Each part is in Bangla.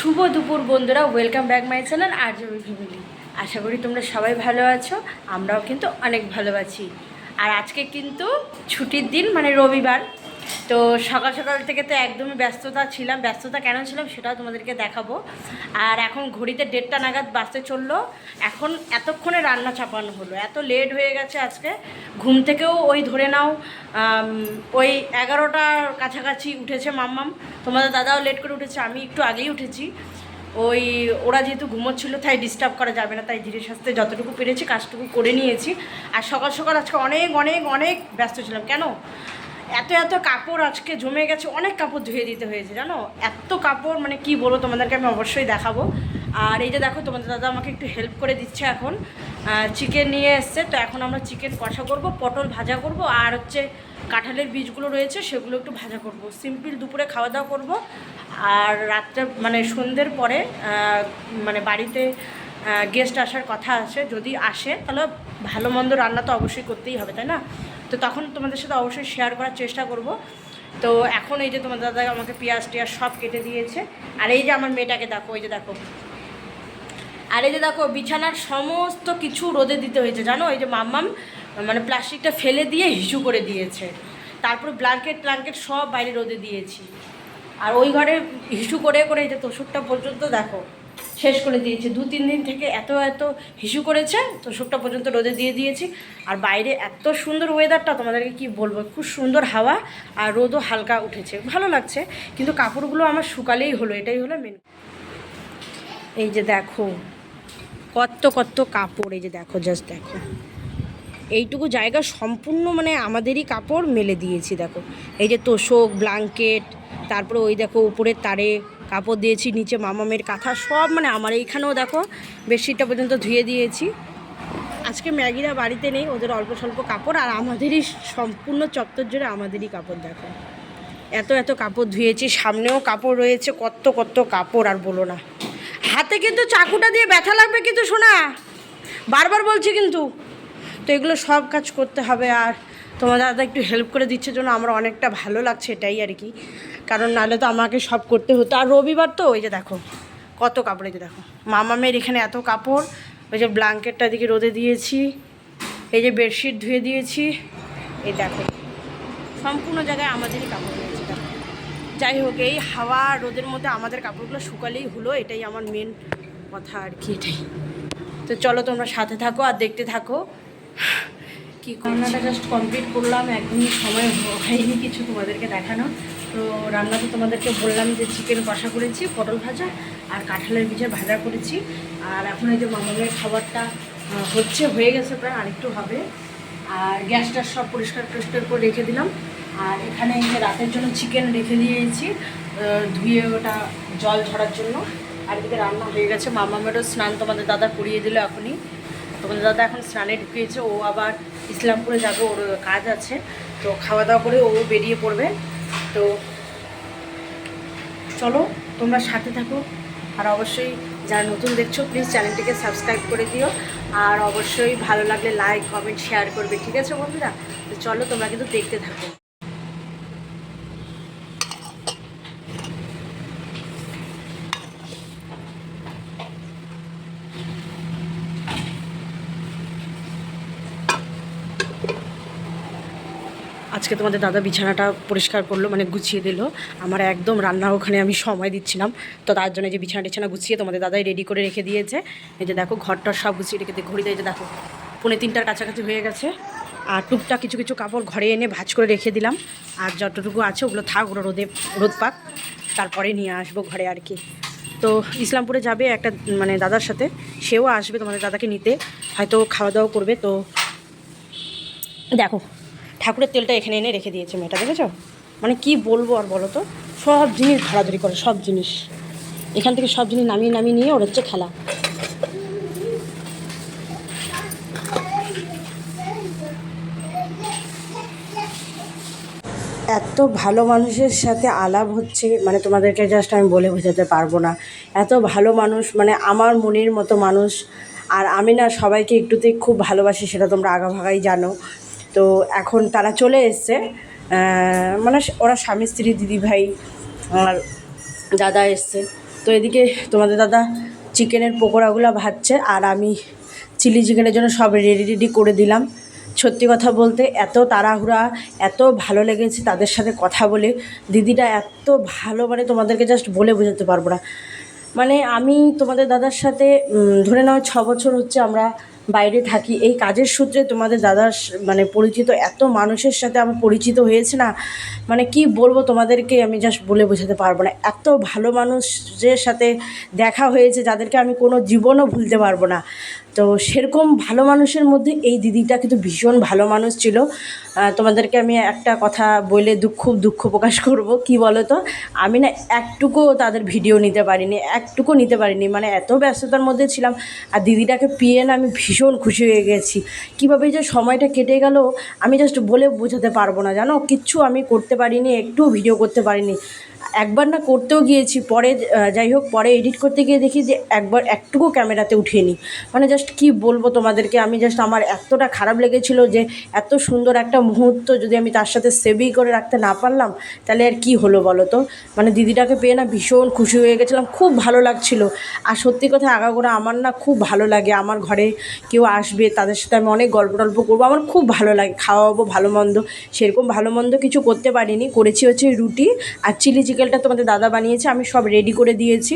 শুভ দুপুর বন্ধুরা ওয়েলকাম ব্যাক মাই চ্যানেল আর জবি ফ্যামিলি। আশা করি তোমরা সবাই ভালো আছো, আমরাও কিন্তু অনেক ভালো আছি। আর আজকে কিন্তু ছুটির দিন মানে রবিবার তো সকাল সকাল থেকে তো একদমই ব্যস্ততা ছিলাম। ব্যস্ততা কেন ছিলাম সেটাও তোমাদেরকে দেখাবো। আর এখন ঘড়িতে দেড়টা নাগাদ বাসে চলল। এখন এতক্ষণে রান্না চাপানো হলো। এত লেট হয়ে গেছে আজকে। ঘুম থেকেও ওই ধরে নাও ওই এগারোটার কাছাকাছি উঠেছে মাম্মাম। তোমাদের দাদাও লেট করে উঠেছে, আমি একটু আগেই উঠেছি। ওই, ওরা যেহেতু ঘুমোচ্ছিল, তাই ডিস্টার্ব করা যাবে না। তাই ধীরে সাস্তে যতটুকু পেরেছি, কাজটুকু করে নিয়েছি। আর সকাল সকাল আজকে অনেক অনেক অনেক ব্যস্ত ছিলাম। কেন? এত এত কাপড় আজকে জমে গেছে, অনেক কাপড় ধুয়ে দিতে হয়েছে, জানো? এত কাপড় মানে কি বলো তোমাদেরকে আমি অবশ্যই দেখাবো। আর এই যে দেখো, তোমাদের দাদা আমাকে একটু হেল্প করে দিচ্ছে এখন। চিকেন নিয়ে এসছে, তো এখন আমরা চিকেন কষা করব, পটল ভাজা করব, আর হচ্ছে কাঁঠালের বীজগুলো রয়েছে, সেগুলো একটু ভাজা করব। সিম্পল দুপুরে খাওয়া দাওয়া করব, আর রাত্রে মানে সন্ধ্যের পরে মানে বাড়িতে গেস্ট আসার কথা আছে, যদি আসে, তাহলে ভালো মন্দ রান্না তো অবশ্যই করতেই হবে, তাই না? তো তখন তোমাদের সাথে অবশ্যই শেয়ার করার চেষ্টা করব। তো এখন এই যে তোমাদের দাদা আমাকে পেঁয়াজ টিয়াজ সব কেটে দিয়েছে। আর এই যে আমার মেয়েটাকে দেখো, এই যে দেখো। আর এই যে দেখো, বিছানার সমস্ত কিছু রোদে দিতে হয়েছে, জানো? এই যে মাম্মাম মানে প্লাস্টিকটা ফেলে দিয়ে হিসু করে দিয়েছে। তারপরে ব্ল্যাঙ্কেট ট্ল্যাঙ্কেট সব বাইরে রোদে দিয়েছি। আর ওই ঘরে হিসু করে করে এই যে তোষকটা পর্যন্ত দেখো। শেষ করে দিয়েছি। দু, তিন দিন থেকে এত এত হিসু করেছে তোষকটা পর্যন্ত রোদে দিয়ে দিয়েছি। আর বাইরে এত সুন্দর ওয়েদারটা তোমাদেরকে কি বলব, খুব সুন্দর হাওয়া আর রোদও হালকা উঠেছে। ভালো লাগছে, কিন্তু কাপড়গুলো আমার শুকালেই হলো, এটাই হলো মেন এই যে দেখো কত কত কাপড়, এই যে দেখো জাস্ট দেখো। এইটুকু জায়গা সম্পূর্ণ মানে আমাদেরই কাপড় মেলে দিয়েছি, দেখো। এই যে তোষক ব্ল্যাঙ্কেট তারপরে ওই দেখো উপরের তারে কাপড় দিয়েছি, নিচে মামামের কাঁথা, সব মানে আমার এইখানেও দেখো, বেডশিটটা পর্যন্ত ধুয়ে দিয়েছি। আজকে ম্যাগিরা বাড়িতে নেই, ওদের অল্প স্বল্প কাপড়, আর আমাদেরই সম্পূর্ণ চত্বর জুড়ে আমাদেরই কাপড় দেখো। এত এত কাপড় ধুয়েছি, সামনেও কাপড় রয়েছে, কত কত কাপড় আর বলো না। হাতে কিন্তু চাকুটা দিয়ে ব্যথা লাগবে কিন্তু শোনা বারবার বলছি কিন্তু। তো এগুলো সব কাজ করতে হবে আর তোমার দাদা একটু হেল্প করে দিচ্ছে জন্য আমার অনেকটা ভালো লাগছে এটাই আর কি। কারণ নাহলে তো আমাকে সব করতে হতো। আর রবিবার তো, ওই যে দেখো, কত কাপড়, এই যে দেখো মামামের এখানে এত কাপড়, ওই যে ব্ল্যাঙ্কেটটা দিকে রোদে দিয়েছি, এই যে বেডশিট ধুয়ে দিয়েছি, এই দেখো, সম্পূর্ণ জায়গায় আমাদেরই কাপড় রয়েছে। যাই হোক, এই হাওয়া রোদের মধ্যে আমাদের কাপড়গুলো শুকালেই হলো, এটাই আমার মেন কথা আর কি, এটাই। তো চলো তোমরা সাথে থাকো আর দেখতে থাকো। কি রান্নাটা জাস্ট কমপ্লিট করলাম একদমই সময় হয়নি কিছু তোমাদেরকে দেখানো। তো রান্না তো তোমাদেরকে বললাম যে চিকেন কষা করেছি, পটল ভাজা আর কাঁঠালের বীজে ভাজা করেছি। আর এখন এই যে মামাদের খাবারটা হচ্ছে, হয়ে গেছে প্রায়, আরেকটু হবে। আর গ্যাসটা সব পরিষ্কার টরিষ্কার করে রেখে দিলাম। আর এখানে এই যে রাতের জন্য চিকেন রেখে দিয়েছি ধুয়ে ওটা জল ঝরার জন্য। আর এদিকে রান্না হয়ে গেছে, মামামেরও স্নান তোমাদের দাদা করিয়ে দিল এখনই। তোমাদের দাদা, এখন স্নানে ঢুকিয়েছে ও আবার ইসলামপুরে যাবে, ওর কাজ আছে। তো খাওয়া দাওয়া করে ও বেরিয়ে পড়বে। তো চলো, তোমরা সাথে থাকো। আর অবশ্যই যারা নতুন দেখছ প্লিজ চ্যানেলটিকে সাবস্ক্রাইব করে দিও। আর অবশ্যই ভালো লাগলে লাইক কমেন্ট শেয়ার করবে, ঠিক আছে বন্ধুরা? তো চলো, তোমরা কিন্তু দেখতে থাকো। আজকে তোমাদের দাদা বিছানাটা পরিষ্কার করল মানে গুছিয়ে দিল। আমার একদম রান্না ওখানে আমি সময় দিচ্ছিলাম। তো তার জন্য যে বিছানা টিছানা গুছিয়ে তোমাদের দাদাই রেডি করে রেখে দিয়েছে। এই যে দেখো, ঘরটার সব গুছিয়ে রেখে দিয়ে ঘড়িতে এই যে দেখো, পৌনে তিনটার কাছাকাছি হয়ে গেছে। আর টুকটাক কিছু কিছু কাপড় ঘরে এনে ভাজ করে রেখে দিলাম। আর যতটুকু আছে ওগুলো থাক, ওগুলো রোদে, রোদ পাক। তারপরে নিয়ে আসব ঘরে আর কি। তো ইসলামপুরে যাবে একটা মানে দাদার সাথে। সেও আসবে তোমাদের দাদাকে নিতে। হয়তো খাওয়া দাওয়া করবে, তো দেখো ঠাকুরের তেলটা এখানে এনে রেখে দিয়েছে মেয়েটা, দেখেছ? মানে কি বলব আর বলো তো? সব জিনিস ধরাধরি করে, সব জিনিস। এখান থেকে সব জিনিস নামিয়ে নামিয়ে নিয়ে ওর হচ্ছে খেলা। এত ভালো মানুষের সাথে আলাপ হচ্ছে মানে তোমাদেরকে জাস্ট আমি বলে বোঝাতে পারব না। এত ভালো মানুষ মানে আমার মনের মতো মানুষ। আর আমি না সবাইকে একটুতেই খুব ভালোবাসি, সেটা তোমরা আগাভাগাই জানো। তো এখন তারা চলে এসছে। মানে ওরা স্বামী, স্ত্রী, দিদি ভাই আর দাদা এসছে। তো এদিকে তোমাদের দাদা চিকেনের পকোড়াগুলো ভাজছে আর আমি চিলি চিকেনের জন্য সব রেডি রেডি করে দিলাম। সত্যি কথা বলতে এত তাড়াহুড়া, এত ভালো লেগেছে তাদের সাথে কথা বলে। দিদিটা এত ভালো মানে তোমাদেরকে জাস্ট বলে বোঝাতে পারব না। মানে আমি তোমাদের দাদার সাথে ধরে নাও ছ বছর হচ্ছে আমরা বাইরে থাকি, এই কাজের সূত্রে তোমাদের দাদার মানে পরিচিত এত মানুষের সাথে আমি পরিচিত হয়েছে না। মানে কি বলব তোমাদেরকে আমি জাস্ট বলে বোঝাতে পারব না। এত ভালো মানুষের সাথে দেখা হয়েছে যাদেরকে আমি কোনো জীবনও ভুলতে পারব না। তো সেরকম ভালো মানুষের মধ্যে এই দিদিটা কিন্তু ভীষণ ভালো মানুষ ছিল। তোমাদেরকে আমি একটা কথা বলে দুঃখ দুঃখ প্রকাশ করব, কি বলো তো আমি না একটুকুও তাদের ভিডিও নিতে পারিনি, একটুকু নিতে পারিনি মানে এত ব্যস্ততার মধ্যে ছিলাম। আর দিদিটাকে পেয়ে না আমি ভীষণ খুশি হয়ে গেছি। কীভাবে যে সময়টা কেটে গেল, আমি জাস্ট বলে বোঝাতে পারব না, জানো? কিচ্ছু আমি করতে পারিনি একটু ভিডিও করতে পারিনি। একবার না করতেও গিয়েছি, পরে যাই হোক, পরে এডিট করতে গিয়ে দেখি যে একবার একটুকু ক্যামেরাতে উঠিনি মানে জাস্ট কি বলব তোমাদেরকে, আমি জাস্ট আমার এতটা খারাপ লেগেছিল যে এত সুন্দর একটা মুহূর্ত যদি আমি তার সাথে সেভই করে রাখতে না পারলাম, তাহলে আর কি হলো বলো তো? মানে দিদিটাকে পেয়ে না ভীষণ খুশি হয়ে গেছিলাম, খুব ভালো লাগছিল। আর সত্যি কথা, আগাগোড়া আমার না খুব ভালো লাগে, আমার ঘরে কেউ আসবে, তাদের সাথে আমি অনেক গল্প টল্প করব, আমার খুব ভালো লাগে, খাওয়াবো ভালো মন্দ, সেরকম ভালো মন্দ কিছু করতে পারিনি, করেছি হচ্ছে রুটি আর চিলি চিকেনটা তোমাদের দাদা বানিয়েছে, আমি সব রেডি করে দিয়েছি।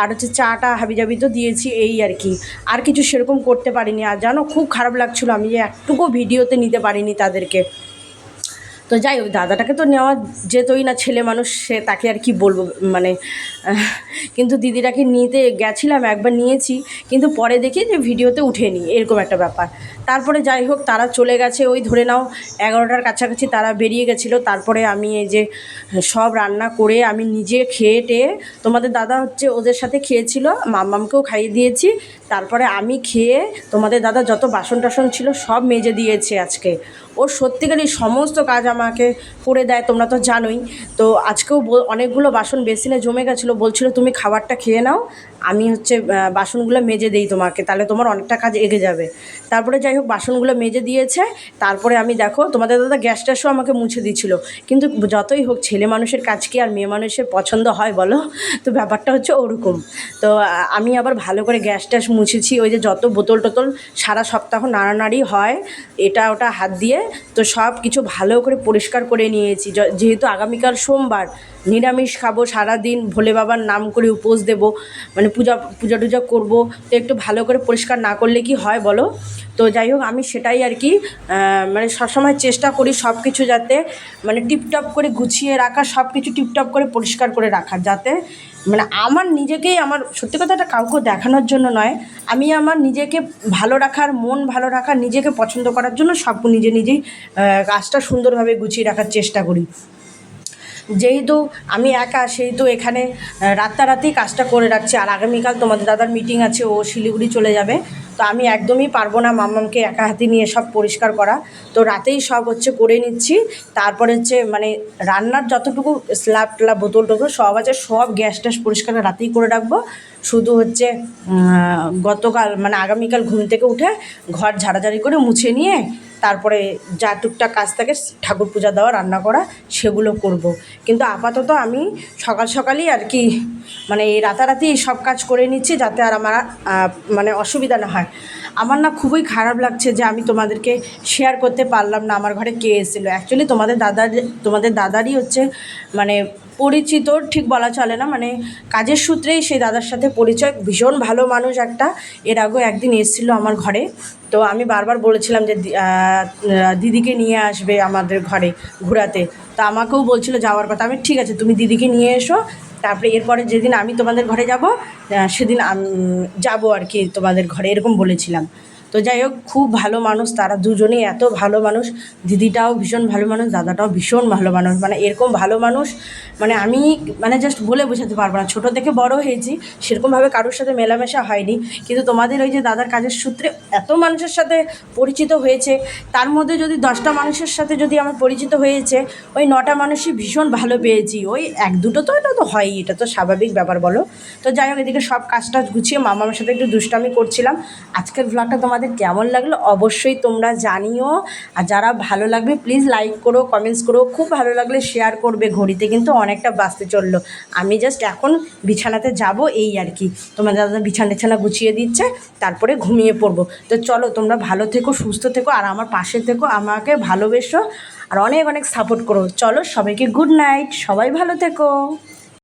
আর হচ্ছে চাটা হাবিজাবি তো দিয়েছি এই আর কি। আর কিছু সেরকম করতে পারিনি। আর জানো, খুব খারাপ লাগছিল, আমি যে একটুকু ভিডিওতে নিতে পারিনি তাদেরকে। তো যাই হোক, দাদাটাকে তো নেওয়া যেতই না, ছেলে মানুষ, সে তাকে আর কি বলব মানে কিন্তু দিদিটাকে নিতে গেছিলাম, একবার নিয়েছি, কিন্তু পরে দেখি যে ভিডিওতে উঠেনি, এরকম একটা ব্যাপার। তারপরে যাই হোক, তারা চলে গেছে, ওই ধরে নাও, এগারোটার কাছাকাছি তারা বেরিয়ে গেছিল, তারপরে আমি এই যে সব রান্না করে আমি নিজে খেয়ে টেয়ে, তোমাদের দাদা হচ্ছে ওদের সাথে খেয়েছিল, মাম্মামকেও খাইয়ে দিয়েছি, তারপরে আমি খেয়ে, তোমাদের দাদা যত বাসন টাসন ছিল, সব মেজে দিয়েছে আজকে। ও সত্যিকারই সমস্ত কাজ আমাকে করে দেয়, তোমরা তো জানোই। তো আজকেও অনেকগুলো বাসন বেসিনে জমে গেছিল, বলছিল তুমি খাবারটা খেয়ে নাও আমি হচ্ছে বাসনগুলো মেজে দিই তোমাকে, তাহলে তোমার অনেকটা কাজ এগিয়ে যাবে। তারপরে যাই হোক, বাসনগুলো মেজে দিয়েছে, তারপরে আমি দেখো, তোমাদের দাদা গ্যাস ট্যাসও আমাকে মুছে দিচ্ছিল কিন্তু যতই হোক, ছেলে মানুষের কাজ কি আর মেয়ে মানুষের পছন্দ হয় বলো? তো ব্যাপারটা হচ্ছে ওরকম। তো আমি আবার ভালো করে গ্যাস ট্যাস মুছেছি, ওই যে যত বোতল টোতল সারা সপ্তাহ নাড়ানাড়ি হয়, এটা ওটা হাত দিয়ে, তো সব কিছু ভালো করে পরিষ্কার করে নিয়েছি। যেহেতু আগামীকাল সোমবার, নিরামিষ খাব, সারাদিন ভোলে বাবার নাম করে উপোস দেবো মানে পূজা পূজা টুজা করব। তো একটু ভালো করে পরিষ্কার না করলে কি হয় বলো? তো যাই হোক, আমি সেটাই আর কি মানে সবসময় চেষ্টা করি সব কিছু যাতে মানে টিপটপ করে গুছিয়ে রাখা সব কিছু টিপটপ করে পরিষ্কার করে রাখা, যাতে মানে আমার নিজেকেই, আমার সত্যি কথাটা কাউকে দেখানোর জন্য নয়, আমি আমার নিজেকে ভালো রাখার, মন ভালো রাখার, নিজেকে পছন্দ করার জন্য সব নিজে নিজেই কাজটা সুন্দরভাবে গুছিয়ে রাখার চেষ্টা করি। যেহেতু আমি একা, সেহেতু এখানে রাতারাতি কাজটা করে রাখছি। আর আগামীকাল তোমাদের দাদার মিটিং আছে, ও শিলিগুড়ি চলে যাবে। তো আমি একদমই পারব না মাম্মামকে একা হাতে নিয়ে সব পরিষ্কার করা। তো রাতেই সব হচ্ছে করে নিচ্ছি। তারপরে হচ্ছে মানে রান্নার যতটুকু স্ল্যাব ট্ল্যাব বোতল টোতল সব আছে, সব গ্যাস ট্যাস পরিষ্কার রাতেই করে রাখব। শুধু হচ্ছে গতকাল মানে আগামীকাল ঘুম থেকে উঠে ঘর ঝাড়াঝাড়ি করে মুছে নিয়ে তারপরে যা টুকটাক কাজ থাকে, ঠাকুর পূজা দেওয়া, রান্না করা, সেগুলো করব। কিন্তু আপাতত আমি সকাল সকালই আর কি মানে রাতারাতি সব কাজ করে নিচ্ছি যাতে আর আমার মানে অসুবিধা না হয় আমার না খুবই খারাপ লাগছে যে আমি তোমাদেরকে শেয়ার করতে পারলাম না, আমার ঘরে কে এসেছিল। অ্যাকচুয়ালি তোমাদের দাদার তোমাদের দাদারই হচ্ছে মানে পরিচিত, ঠিক বলা চলে না মানে কাজের সূত্রেই সেই দাদার সাথে পরিচয়। ভীষণ ভালো মানুষ একটা, এর আগেও একদিন এসেছিল আমার ঘরে। তো আমি বারবার বলেছিলাম যে দিদিকে নিয়ে আসবে আমাদের ঘরে ঘোরাতে। তো আমাকেও বলছিল যাওয়ার কথা। আমি, ঠিক আছে, তুমি দিদিকে নিয়ে এসো তারপরে এরপরে যেদিন আমি তোমাদের ঘরে যাব সেদিন যাব আর কি তোমাদের ঘরে, এরকম বলেছিলাম। তো যাই হোক, খুব ভালো মানুষ তারা দুজনেই, এত ভালো মানুষ। দিদিটাও ভীষণ ভালো মানুষ, দাদাটাও ভীষণ ভালো মানুষ। মানে এরকম ভালো মানুষ মানে আমি মানে জাস্ট বলে বোঝাতে পারব না। ছোটো থেকে বড় হয়েছি, সেরকমভাবে কারোর সাথে মেলামেশা হয়নি। কিন্তু তোমাদের ওই যে দাদার কাজের সূত্রে এত মানুষের সাথে পরিচিত হয়েছে, তার মধ্যে যদি দশটা মানুষের সাথে যদি আমার পরিচিত হয়েছে, ওই নটা মানুষই ভীষণ ভালো পেয়েছি। ওই এক দুটো তো এটা তো হয়ই, এটা তো স্বাভাবিক ব্যাপার বলো। তো যাই হোক, এদিকে সব কাজটা গুছিয়ে মামার সাথে একটু দুষ্টামি করছিলাম। আজকের ভ্লগটা তোমাদের তোমাদের কেমন লাগল অবশ্যই তোমরা জানিও। আর যারা ভালো লাগবে প্লিজ লাইক করো কমেন্টস করো। খুব ভালো লাগলে শেয়ার করবে ঘড়িতে, কিন্তু অনেকটা বাঁচতে চলল। আমি জাস্ট এখন বিছানাতে যাব, এই আর কি। তোমার দাদা বিছানা টিছানা গুছিয়ে দিচ্ছে, তারপরে ঘুমিয়ে পড়ব। তো চলো, তোমরা ভালো থেকো, সুস্থ থেকো, আর আমার পাশে থেকো, আমাকে ভালোবেসো, আর অনেক অনেক সাপোর্ট করো। চলো, সবাইকে গুড নাইট সবাই ভালো থেকো।